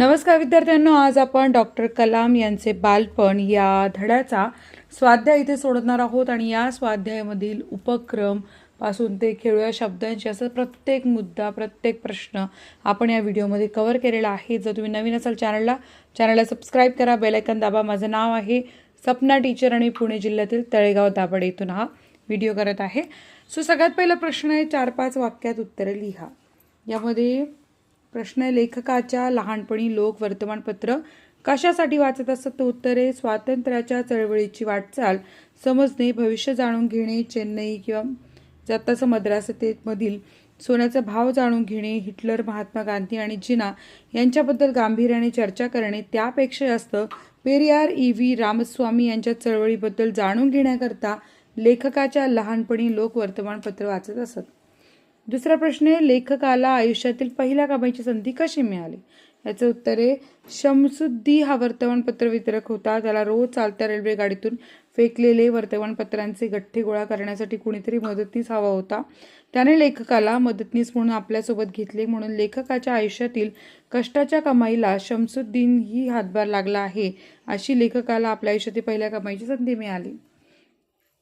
नमस्कार विद्यार्थ्यांनो आज आपण डॉक्टर कलाम यांचे बालपण या धड्याचा स्वाध्याय इथे सोडणार आहोत आणि या स्वाध्यायामधील उपक्रमपासून ते खेळूया शब्दांशी असं प्रत्येक मुद्दा प्रत्येक प्रश्न आपण या व्हिडिओमध्ये कव्हर केलेला आहे. जर तुम्ही नवीन असाल चॅनलला चॅनलला सबस्क्राईब करा. बेलायकन दाबा. माझं नाव आहे सपना टीचर आणि पुणे जिल्ह्यातील तळेगाव दाभाडे इथून हा व्हिडिओ करत आहे. सो सगळ्यात पहिला प्रश्न आहे चार पाच वाक्यात उत्तरे लिहा. यामध्ये प्रश्न आहे लेखकाच्या लहानपणी लोक वर्तमानपत्र कशासाठी वाचत असत तर उत्तरे स्वातंत्र्याच्या चळवळीची वाटचाल समजणे भविष्य जाणून घेणे चेन्नई किंवा जाताचं मद्रासतेमधील सोन्याचा भाव जाणून घेणे हिटलर महात्मा गांधी आणि जिना यांच्याबद्दल गांभीर्याने चर्चा करणे त्यापेक्षा जास्त पेरियार ई व्ही रामस्वामी यांच्या चळवळीबद्दल जाणून घेण्याकरता लेखकाच्या लहानपणी लोक वर्तमानपत्र वाचत असत. दुसरा प्रश्न आहे लेखकाला आयुष्यातील पहिल्या कामाची संधी कशी मिळाली? याचं उत्तर आहे शमसुद्दी हा वर्तमानपत्र वितरक होता. त्याला रोज चालत्या रेल्वे गाडीतून फेकलेले वर्तमानपत्रांचे गठ्ठे गोळा करण्यासाठी कुणीतरी मदतनीस हवा होता. त्याने लेखकाला मदतनीस म्हणून आपल्यासोबत घेतले. म्हणून लेखकाच्या आयुष्यातील कष्टाच्या कमाईला शमसुद्दीन ही हातभार लागला आहे अशी लेखकाला आपल्या आयुष्यातील पहिल्या कमाईची संधी मिळाली.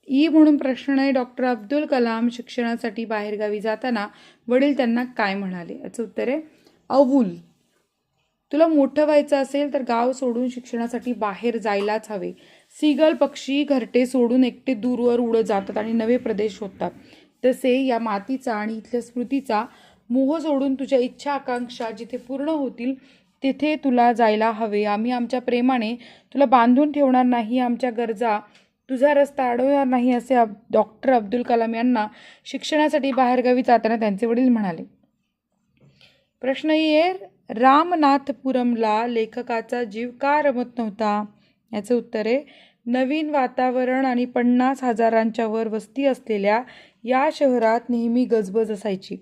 ई म्हणून प्रश्न आहे डॉक्टर अब्दुल कलाम शिक्षणासाठी बाहेरगावी जाताना वडील त्यांना काय म्हणाले? याचं उत्तर आहे अवुल तुला मोठं व्हायचं असेल तर गाव सोडून शिक्षणासाठी बाहेर जायलाच हवे. सीगल पक्षी घरटे सोडून एकटे दूरवर उडत जातात आणि नवे प्रदेश शोधतात. तसे या मातीचा आणि इथल्या स्मृतीचा मोह सोडून तुझ्या इच्छा आकांक्षा जिथे पूर्ण होतील तिथे तुला जायला हवे. आम्ही आमच्या प्रेमाने तुला बांधून ठेवणार नाही. आमच्या गरजा तुझा रस्ता अडवणार नाही असे अब डॉक्टर अब्दुल कलाम यांना शिक्षणासाठी बाहेरगावी जाताना त्यांचे वडील म्हणाले. प्रश्न आहे रामनाथपुरमला लेखकाचा जीव का रमत नव्हता? याचं उत्तर आहे नवीन वातावरण आणि पन्नास हजारांच्या वर वस्ती असलेल्या या शहरात नेहमी गजबज असायची.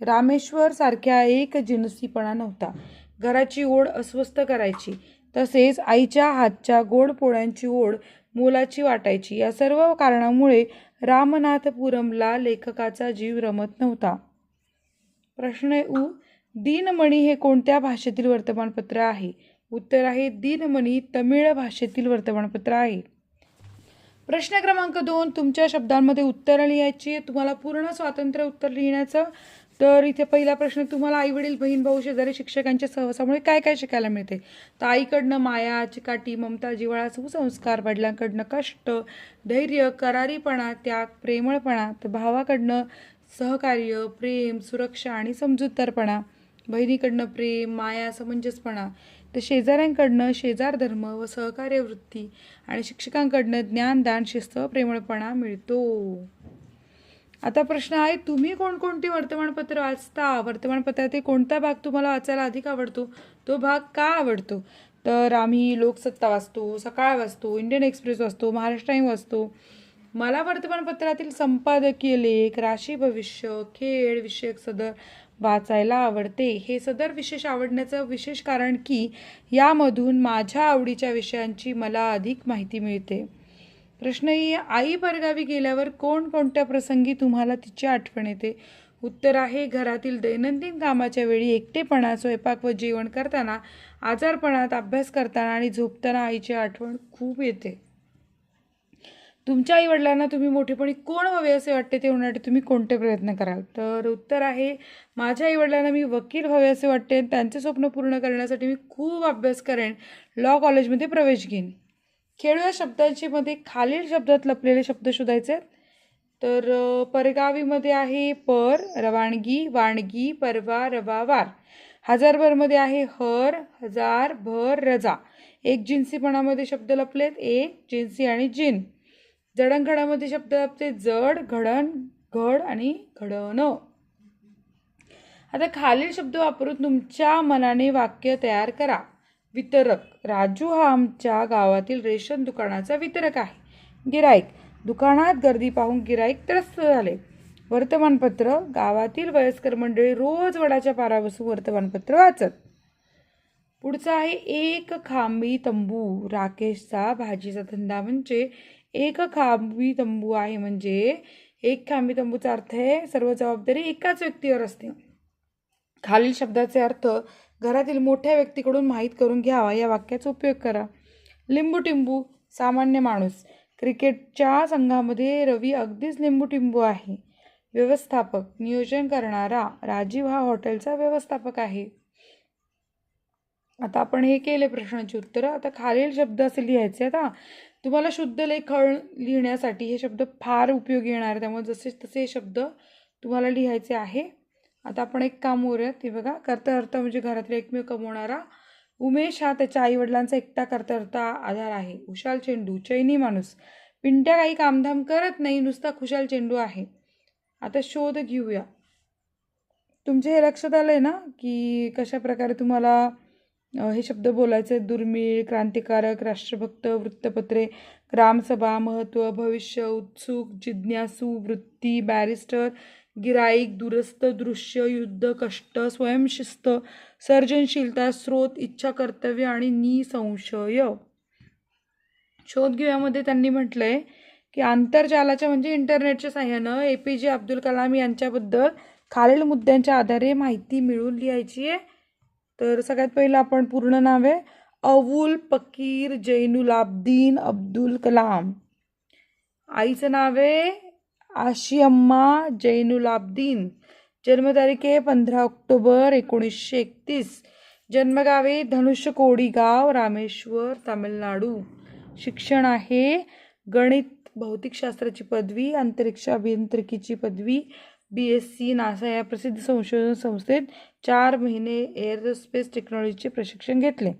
रामेश्वर सारख्या एक जिनसीपणा नव्हता. घराची ओढ अस्वस्थ करायची. तसेच आईच्या हातच्या गोड पोळ्यांची ओढ मोलाची वाटायची. या सर्व कारणामुळे रामनाथपुरमला लेखकाचा जीव रमत नव्हता. प्रश्न उ दिनमणी हे कोणत्या भाषेतील वर्तमानपत्र आहे? उत्तर आहे दिनमणी तमिळ भाषेतील वर्तमानपत्र आहे. प्रश्न क्रमांक दोन तुमच्या शब्दांमध्ये उत्तरं लिहायची तुम्हाला पूर्ण स्वातंत्र्य उत्तर लिहिण्याचं तर इथे पहिला प्रश्न तुम्हाला आई वडील बहीण भाऊ शेजारी शिक्षकांच्या सहवासामुळे काय काय शिकायला मिळते? तर आईकडनं माया चिकाटी ममता जिव्हाळा सुसंस्कार वडिलांकडनं कष्ट धैर्य करारीपणा त्याग प्रेमळपणा तर भावाकडनं सहकार्य प्रेम सुरक्षा आणि समजूतदारपणा बहिणीकडनं प्रेम माया समंजसपणा तर शेजाऱ्यांकडनं शेजार धर्म व सहकार्य वृत्ती आणि शिक्षकांकडनं ज्ञानदान शिस्त प्रेमळपणा मिळतो. आता प्रश्न आहे तुम्ही कोणकोणती वर्तमानपत्र वाचता? वर्तमानपत्रातील कोणता भाग तुम्हाला वाचायला अधिक आवडतो? तो भाग का आवडतो? तर आम्ही लोकसत्ता वाचतो सकाळ वाचतो इंडियन एक्सप्रेस वाचतो महाराष्ट्र टाईम वाचतो. मला वर्तमानपत्रातील संपादकीय लेख राशी भविष्य खेळ विषयक सदर वाचायला आवडते. हे सदर विशेष आवडण्याचं विशेष कारण की यामधून माझ्या आवडीच्या विषयांची मला अधिक माहिती मिळते. प्रश्न ही आई परगावी गेल्यावर कोणकोणत्या प्रसंगी तुम्हाला तिची आठवण येते? उत्तर आहे घरातील दैनंदिन कामाच्या वेळी एकटेपणा स्वयंपाक व जेवण करताना आजारपणात अभ्यास करताना आणि झोपताना आईची आठवण खूप येते. तुमच्या आईवडिलांना तुम्ही मोठेपणी कोण व्हावे असे वाटते ते होण्यासाठी तुम्ही कोणते प्रयत्न कराल? तर उत्तर आहे माझ्या आईवडिलांना मी वकील व्हावे असे वाटते त्यांचे स्वप्न पूर्ण करण्यासाठी मी खूप अभ्यास करेन. लॉ कॉलेजमध्ये प्रवेश घेईन. खेळूया शब्दांची मध्ये खालील शब्दात लपलेले शब्द शोधायचे आहेत. तर परगावीमध्ये आहे पर रवानगी वाणगी परवा रवा वार हजारभरमध्ये आहे हर हजार भर रजा. एक जिन्सीपणामध्ये शब्द लपलेत एक जिन्सी आणि जिन. जडणघडामध्ये शब्द लपते जड घडण घड आणि घडण. आता खालील शब्द वापरून तुमच्या मनाने वाक्य तयार करा. वितरक. राजू हा आमच्या गावातील रेशन दुकानाचा वितरक आहे. गिराईक. दुकानात गर्दी पाहून गिराईक त्रस्त झाले. वर्तमानपत्र. गावातील वयस्कर मंडळी रोज वडाच्या पारा बसून वर्तमानपत्र वाचत. पुढचा आहे एक खांबी तंबू. राकेशचा भाजीचा धंदा म्हणजे एक खांबी तंबू आहे म्हणजे एक खांबी तंबूचा अर्थ आहे सर्व जबाबदारी एकाच व्यक्तीवर असते. खालील शब्दाचे अर्थ घरातील मोठ्या व्यक्तीकडून माहीत करून घ्यावा. या वाक्याचा उपयोग करा. लिंबूटिंबू सामान्य माणूस. क्रिकेटच्या संघामध्ये रवी अगदीच लिंबूटिंबू आहे. व्यवस्थापक नियोजन करणारा राजीव हा हॉटेलचा व्यवस्थापक आहे. आता आपण हे केले प्रश्नाची उत्तरं. आता खालील शब्द असे लिहायचे आता तुम्हाला शुद्ध लेखन लिहिण्यासाठी हे शब्द फार उपयोगी येणार. आहे त्यामुळे जसे तसे हे शब्द तुम्हाला लिहायचे आहे आता आपण एक काम करूयात. ते बघा करता म्हणजे घरातला एकमेव कमवणारा उमेश हा त्याच्या आईवडिलांचा एकटा करता आधार आहे. हुशाल चेंडू चैनी माणूस. पिंट्या काही कामधाम करत नाही नुसता खुशाल चेंडू आहे. आता शोध घेऊया. तुमच्या हे लक्षात आलं आहे ना की कशा प्रकारे तुम्हाला हे शब्द बोलायचे? आहेत? दुर्मिळ क्रांतिकारक राष्ट्रभक्त वृत्तपत्रे ग्रामसभा महत्त्व भविष्य उत्सुक जिज्ञासू वृत्ती बॅरिस्टर गिराईक दुरस्त दृश्य युद्ध कष्ट स्वयंशिस्त सर्जनशीलता स्रोत इच्छा कर्तव्य आणि निसंशय. शोध घेऊयामध्ये त्यांनी म्हटलंय की आंतरजालाच्या म्हणजे इंटरनेटच्या साह्यानं ए पी जे अब्दुल कलाम यांच्याबद्दल खालील मुद्द्यांच्या आधारे माहिती मिळवून लिहायची आहे. तर सगळ्यात पहिलं आपण पूर्ण नाव आहे. अवुल पकीर जैनुलाब्दीन अब्दुल कलाम. आईचं नाव आहे आशियम्मा जैनुलाब्दीन. जन्मतारीख आहे पंधरा ऑक्टोबर एकोणीसशे एकतीस. जन्मगावे धनुष्यकोडी गाव रामेश्वर तामिळनाडू. शिक्षण आहे गणित भौतिकशास्त्राची पदवी अंतरिक्ष अभियांत्रिकीची पदवी बी एस सी नासा या प्रसिद्ध संशोधन संस्थेत चार महिने एअरोस्पेस टेक्नॉलॉजीचे प्रशिक्षण घेतले.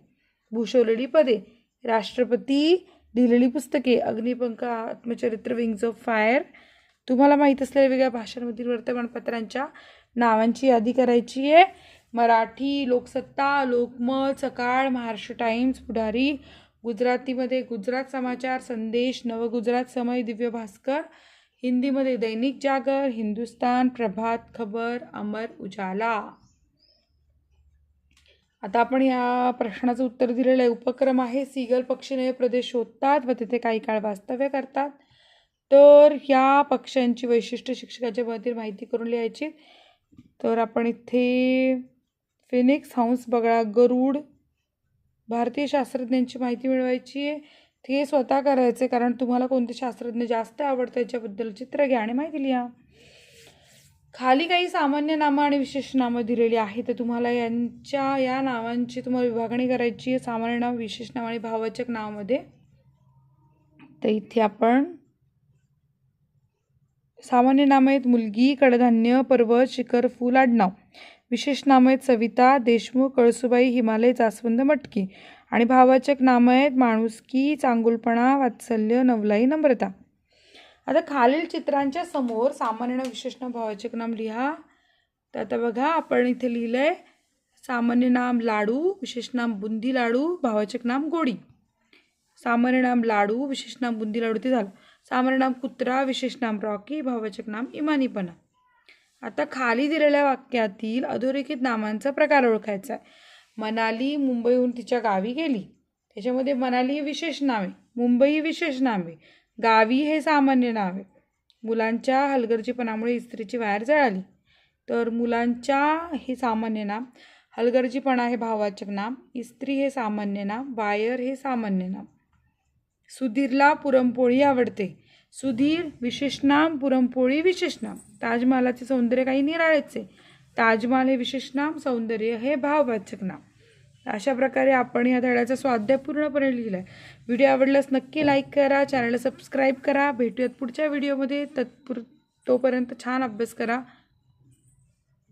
भूषवलेली पदे राष्ट्रपती लिहिलेली पुस्तके अग्निपंख आत्मचरित्र विंग्स ऑफ फायर तुम्हाला माहीत असलेल्या वेगळ्या भाषांमधील वर्तमानपत्रांच्या नावांची यादी करायची आहे. मराठी लोकसत्ता लोकमत सकाळ महाराष्ट्र टाइम्स पुढारी गुजरातीमध्ये गुजरात समाचार संदेश नवगुजरात समय दिव्य भास्कर हिंदीमध्ये दैनिक जागर हिंदुस्तान प्रभात खबर अमर उजाला. आता आपण या प्रश्नाचं उत्तर दिलेलं आहे. उपक्रम आहे सीगल पक्षी प्रदेश शोधतात व तिथे काही काळ वास्तव्य करतात. तर ह्या पक्ष्यांची वैशिष्ट्य शिक्षकाच्या मधील माहिती करून लिहायची. तर आपण इथे फिनिक्स हंस बगळा गरुड भारतीय शास्त्रज्ञांची माहिती मिळवायची आहे. ते स्वतः करायचे कारण तुम्हाला कोणते शास्त्रज्ञ जास्त आवडतं याच्याबद्दल चित्र घ्या आणि माहिती लिहा. खाली काही सामान्य नामं आणि विशेष नामं दिलेली आहे तर तुम्हाला यांच्या या नावांची तुम्हाला विभागणी करायची आहे. सामान्य नाव विशेष नाव आणि भाववाचक नावामध्ये. तर इथे आपण सामान्य नाम आहेत मुलगी कडधान्य पर्वत शिखर फूल आडनाव विशेष नाम आहेत सविता देशमुख कळसुबाई हिमालय जास्वंद मटकी. आणि भाववाचक नामं आहेत माणुसकी चांगुलपणा वात्सल्य नवलाई नम्रता. आता खालील चित्रांच्या समोर सामान्य नाव विशेष नाव भाववाचक नाम लिहा. तर आता बघा आपण इथे लिहिलं आहे सामान्य नाम लाडू विशेष नाम बुंदी लाडू भाववाचक नाम गोडी. सामान्य नाम लाडू विशेष नाम बुंदी लाडू ते झालं. सामान्य नाम कुत्रा विशेष नाम रॉकी भाववाचक नाम इमानीपणा आता खाली दिलेल्या वाक्यातील अधोरेखित नामांचा प्रकार ओळखायचा आहे. मनाली मुंबईहून तिच्या गावी गेली. त्याच्यामध्ये मनाली हे विशेष नाव आहे. मुंबई ही विशेष नाव आहे. गावी हे सामान्य नाव आहे. मुलांच्या हलगर्जीपणामुळे इस्त्रीची वायर जळाली. तर मुलांच्या हे सामान्य नाम हलगर्जीपणा हे भाववाचक नाम इस्त्री हे सामान्य नाम वायर हे सामान्य नाम. सुधीरला पुरणपोळी आवडते. सुधीर विशेषनाम पुरणपोळी विशेषनाम. ताजमहालाचे सौंदर्य काही निराळेच. आहे ताजमहाल हे विशेषनाम सौंदर्य हे भाववाचक नाम. अशा प्रकारे आपण या धड्याचा स्वाध्याय पूर्णपणे लिहिला आहे व्हिडिओ आवडल्यास नक्की लाईक करा चॅनलला सबस्क्राईब करा. भेटूयात पुढच्या व्हिडिओमध्ये. तत्पुर तोपर्यंत छान अभ्यास करा.